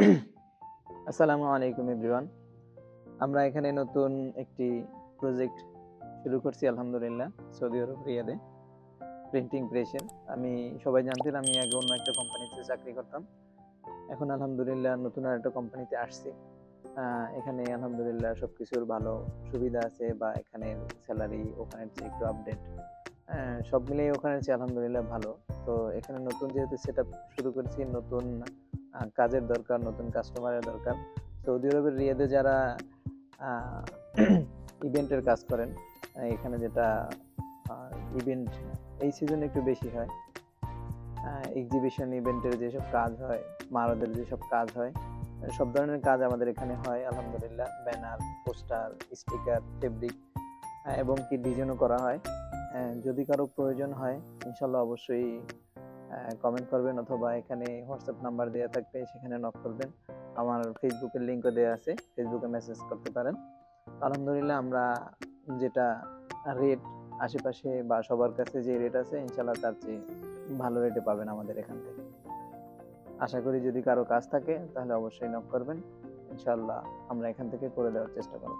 আসসালামু আলাইকুম, এভরিওয়ান। আমরা এখানে নতুন একটি প্রজেক্ট শুরু করছি, আলহামদুলিল্লাহ, সৌদি আরব, রিয়াদে। প্রিন্টিং প্রেসের আমি সবাই জানতেন, আমি আগে অন্য একটা কোম্পানিতে চাকরি করতাম। এখন আলহামদুলিল্লাহ নতুন আর একটা কোম্পানিতে আসছি এখানে আলহামদুলিল্লাহ সব কিছুর ভালো সুবিধা আছে বা এখানে স্যালারি ওখানের চেয়ে একটু আপডেট সব মিলিয়ে ওখানে আলহামদুলিল্লাহ ভালো। তো এখানে নতুন যেহেতু সেট শুরু করেছি, নতুন কাজের দরকার, নতুন কাস্টমারের দরকার। সৌদি আরবের রিয়াদে যারা ইভেন্টের কাজ করেন এখানে যেটা ইভেন্ট এই সিজনে একটু বেশি হয়। এক্সিবিশন ইভেন্টের যেসব কাজ হয়, মারদের যেসব কাজ হয়, সব ধরনের কাজ আমাদের এখানে হয়, আলহামদুলিল্লাহ। ব্যানার, পোস্টার, স্টিকার ফেব্রিক এবং কি ডিজাইনও করা হয়। যদি কারও প্রয়োজন হয়, ইনশাল্লাহ অবশ্যই কমেন্ট করবেন অথবা এখানে হোয়াটসঅ্যাপ নাম্বার দেওয়া থাকবে, সেখানে নক করবেন। আমার ফেসবুকের লিঙ্কও দেওয়া আছে ফেসবুকে মেসেজ করতে পারেন। আলহামদুলিল্লাহ আমরা যেটা রেট আশেপাশে বা সবার কাছে যে রেট আছে ইনশাল্লাহ তার চেয়ে ভালো রেটে পাবেন আমাদের এখান থেকে। আশা করি যদি কারও কাজ থাকে, তাহলে অবশ্যই নক করবেন। ইনশাল্লাহ আমরা এখান থেকে করে দেওয়ার চেষ্টা করব।